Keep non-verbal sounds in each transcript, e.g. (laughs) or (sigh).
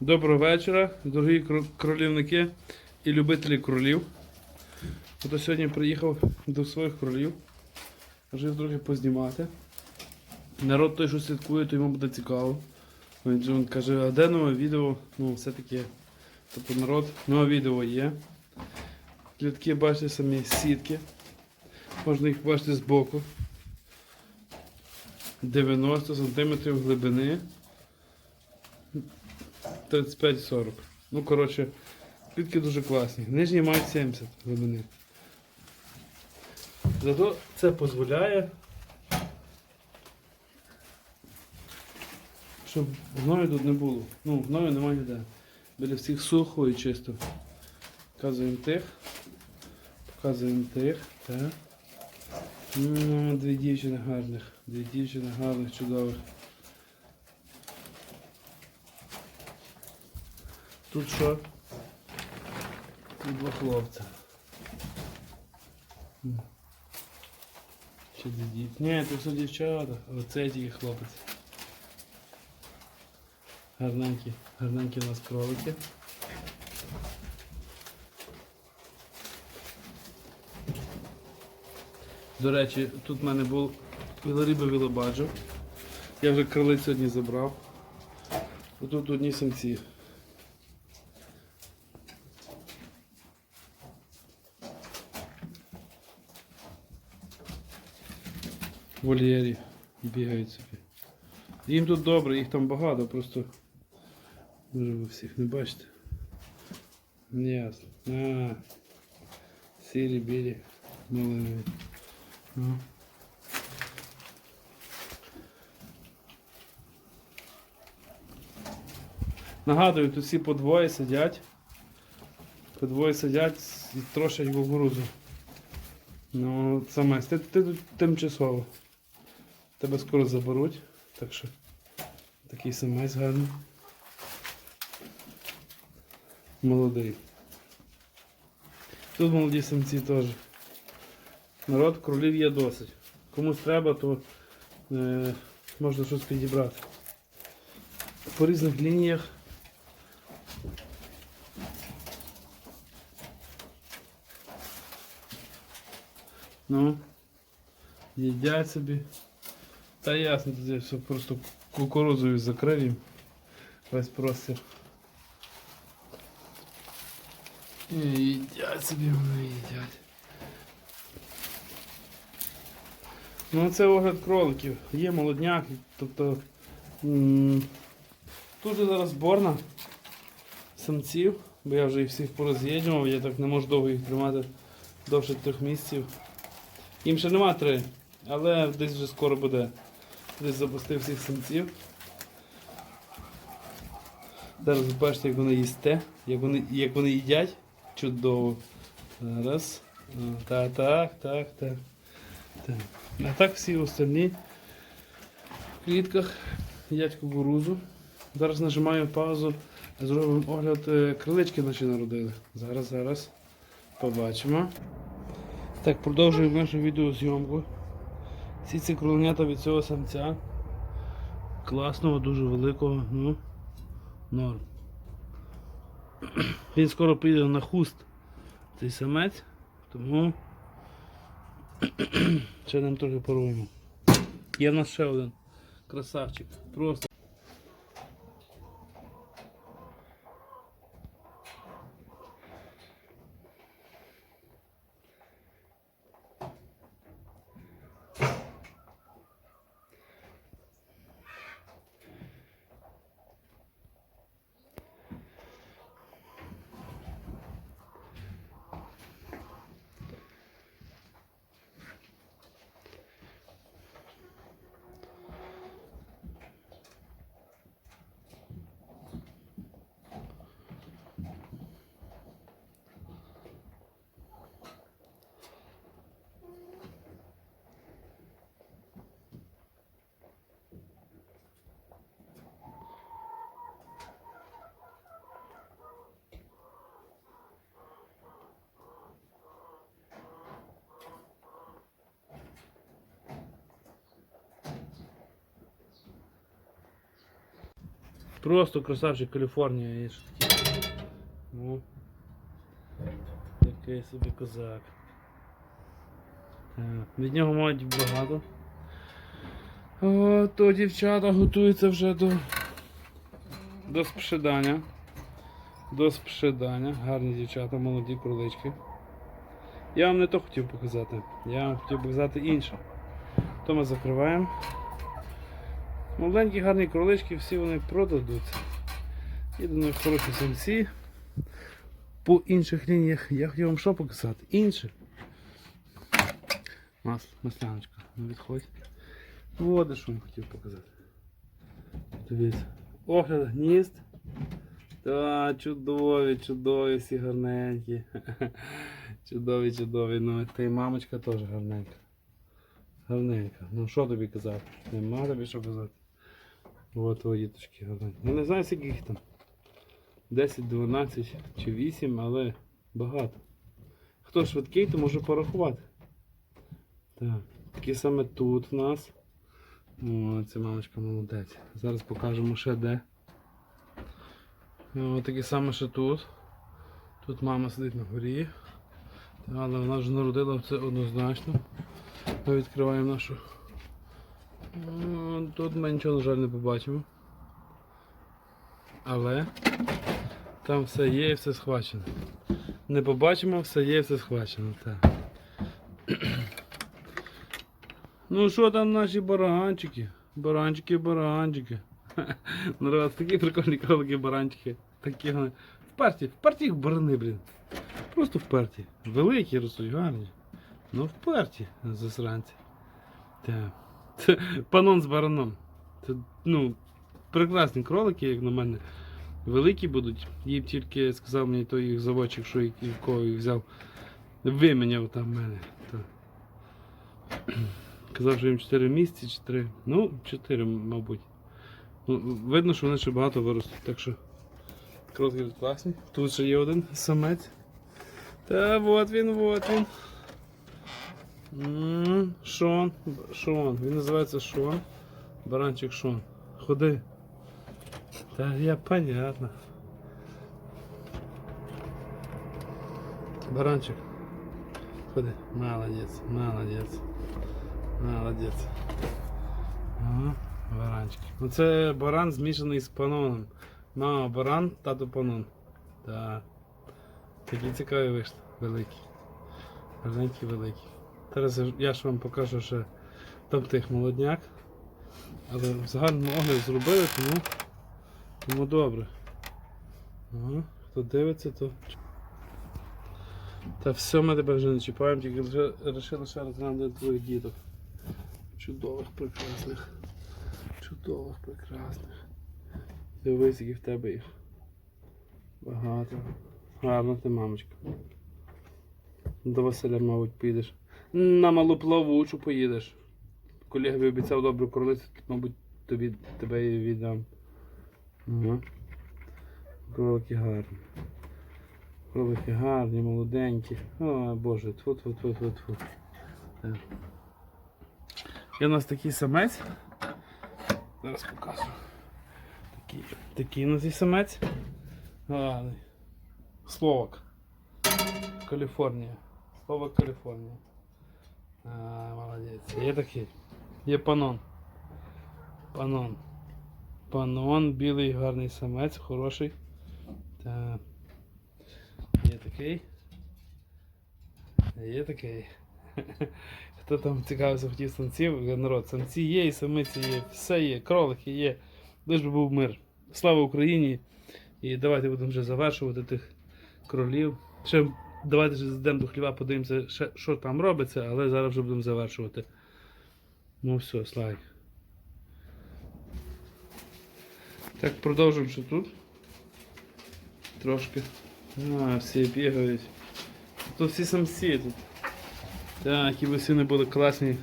Доброго вечора, дорогі кролівники і любителі кролів. Ото сьогодні приїхав до своїх кролів. Жив трохи познімати. Народ той, що слідкує, то йому буде цікаво. Він він каже, а де нове відео? Ну, все-таки. Тобто народ, нове відео є. Клітки, бачите, самі сітки. Можна їх бачити збоку. 90 см глибини. 35-40. Ну, коротше, клітки дуже класні. Нижні мають 70 глибини. Зато це дозволяє, щоб гною тут не було. Ну, гною немає ніде. Біля всіх сухо і чисто. Показуємо тих. Показуємо тих. Так. Дві дівчини гарних. Дві дівчини гарних, чудових. Тут що? Тут два хлопця. Чи дві дів... Ні, тут все дівчата, оце тільки хлопець. Гарненькі, гарненькі у нас кролики. До речі, тут в мене був Вілоріба Вілобаджо. Я вже кролиць сьогодні забрав. Тут одні самці. Вольєрі бігають собі. Їм тут добре, їх там багато, просто може ви всіх не бачите. Ясно. А, сірі, білі, малинові. Ну. Нагадую, тут всі по двоє сидять. По двоє сидять і трошать кукурудзу. Ну, саме, ти, ти тут тимчасово. Тебе скоро заберуть. Так що такий самець гарний. Молодий. Тут молоді самці теж. Народ кролів є досить. Комусь треба, то е, можна щось підібрати. По різних лініях. Ну, їдять собі. Та ясно, тут все просто кукурузою закрив. Весь простір. І їдять собі вони їдять. Ну це огляд кроликів. Є молодняк, тобто тут зараз зборна самців, бо я вже їх всіх пороз'єднував, я так не можу довго їх тримати довше трьох місяців. Їм ще нема три, але десь вже скоро буде. Десь запустив всіх самців. Зараз ви бачите, як вони їсте, як вони, як вони їдять. Чудово. Зараз. Так, так, так, так. так. А так всі остальні в клітках їдять кукурузу. Зараз нажимаю паузу, зробимо огляд е, крилички наші народили. Зараз, зараз. Побачимо. Так, продовжуємо нашу відеозйомку. Всі ці кроленята від цього самця. Класного, дуже великого, ну, норм. (clears throat) Він скоро піде на хуст цей самець, тому (clears throat) ще нам трохи поруємо. Є в нас ще один красавчик. Просто. Просто красавчик Каліфорнія є. що таке. Ну. Такий собі козак. Від нього мають багато. О, то дівчата готуються вже до, до спшидання. До спшидання. Гарні дівчата, молоді кролички. Я вам не то хотів показати. Я вам хотів показати інше. То ми закриваємо. Маленькі гарні кролички, всі вони продадуться. Єдине хороші самці. По інших лініях я хотів вам що показати? Інше. Мас, масляночка, не відходь. Вот що я хотів показати. Дивіться. Огляд гнізд. Та, чудові, чудові, всі гарненькі. (laughs) Чудові, чудові. Ну, та й мамочка теж гарненька. Гарненька. Ну що тобі казати? Нема тобі що казати. От твої діточки гарненькі. Ну не знаю, скільки їх там. 10, 12 чи 8, але багато. Хто швидкий, то може порахувати. Так, такі саме тут в нас. О, це мамочка молодець. Зараз покажемо ще де. О, такі саме ще тут. Тут мама сидить на горі. Але вона вже народила це однозначно. Ми відкриваємо нашу. Тут ми нічого, на жаль, не побачимо. Але там все є і все схвачено. Не побачимо, все є і все схвачено. Так. (clears throat) Ну що там наші баранчики? Баранчики, баранчики. (laughs) Народ, такі прикольні кролики баранчики. Такі вони. Вперті, вперті їх барани, блін. Просто вперті. Великі ростуть, гарні. Ну вперті, засранці. Так. Це панон з бараном. Це, ну, прекрасні кролики, як на мене. Великі будуть. Їм тільки сказав мені той їх заводчик, що їх- кого їх взяв. Виміняв там мене. То. (clears throat) Казав, що їм 4 місяці чи 3. Ну, 4, мабуть. Ну, видно, що вони ще багато виростуть. Так що кролики класні. Тут ще є один самець. Та от він, от він. М, Шон. Шон. Він називається Шон. Баранчик Шон. Ходи. Та я понятно. Баранчик. Ходи. Молодець, молодець. Молодець. Ага, баранчик. Ну це баран змішаний з паноном. Мама баран, тато панон. Так. Такі цікаві вийшли. Великі. Гарненькі великі. Зараз я- ж вам покажу ще там тих молодняк. Але в загальному огляд зробили, тому, тому добре. Ага. Хто дивиться, то. Та все, ми тебе вже не чіпаємо, тільки вже вирішили ще раз глянути твоїх діток. Чудових, прекрасних. Чудових, прекрасних. Дивись, які в тебе їх. Багато. Гарна ти, мамочка. До Василя, мабуть, підеш. На малу плавучу поїдеш. Колега обіцяв добру кролицю, мабуть, тобі тебе її віддам. Ага. Кролики гарні. Кролики гарні, молоденькі. О, Боже, тьфу тьфу тьфу тьфу тьфу. Є у нас такий самець. Зараз покажу. Такий, такий у нас є самець. Гарний. Словак. Каліфорнія. Словак Каліфорнія. А, молодець. Є такий. Є панон. Панон. Панон, білий гарний самець, хороший. Так. Є такий. Є такий. Хто (laughs) там цікавився, хотів самців, народ, самці є і самиці є, все є, кролики є. Лиш би був мир. Слава Україні! І давайте будемо вже завершувати тих кролів. Ще давайте вже зайдемо до хліва, подивимося, що там робиться, але зараз вже будемо завершувати. Ну все, слайк. Так, продовжуємо ще тут. Трошки. А, всі бігають. Тут всі самці тут. Так, які би всі не були класні.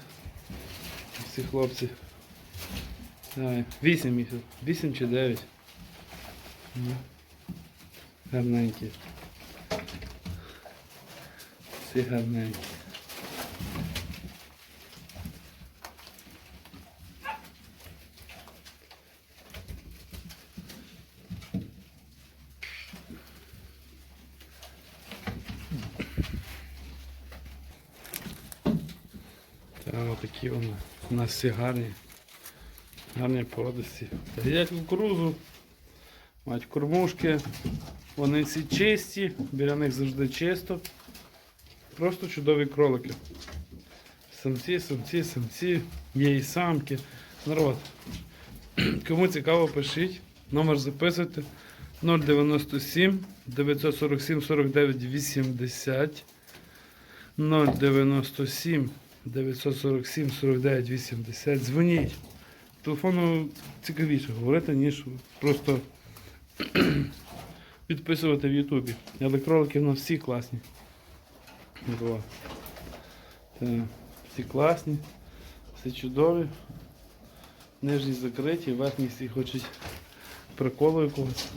Всі хлопці. 8 їх. 8 чи 9. Ну, Гарненькі. Всі гарненькі. Ось такі вони. У нас всі гарні, гарні подисті. Їдять кукурузу, мають кормушки, вони всі чисті, біля них завжди чисто. Просто чудові кролики. Самці, самці, самці, є і самки. Народ. (clears throat) Кому цікаво, пишіть. Номер записуйте 097 947 49 80 097 947 49 80. Дзвоніть. Телефону цікавіше говорити, ніж просто (clears throat) підписувати в Ютубі. Електролики в нас всі класні. Два. Так, Всі класні, всі чудові. Нижні закриті, верхні всі хочуть приколу якогось.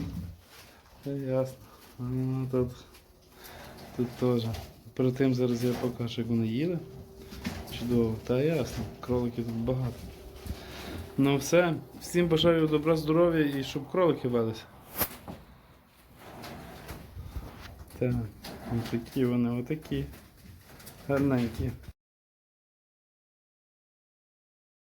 Це ясно. А, тут, тут теж. Перед тим зараз я покажу, як вони їли. Чудово, та ясно, кроликів тут багато. Ну все, всім бажаю добра здоров'я і щоб кролики велися. Так, отакі вони, отакі. Гарненькі.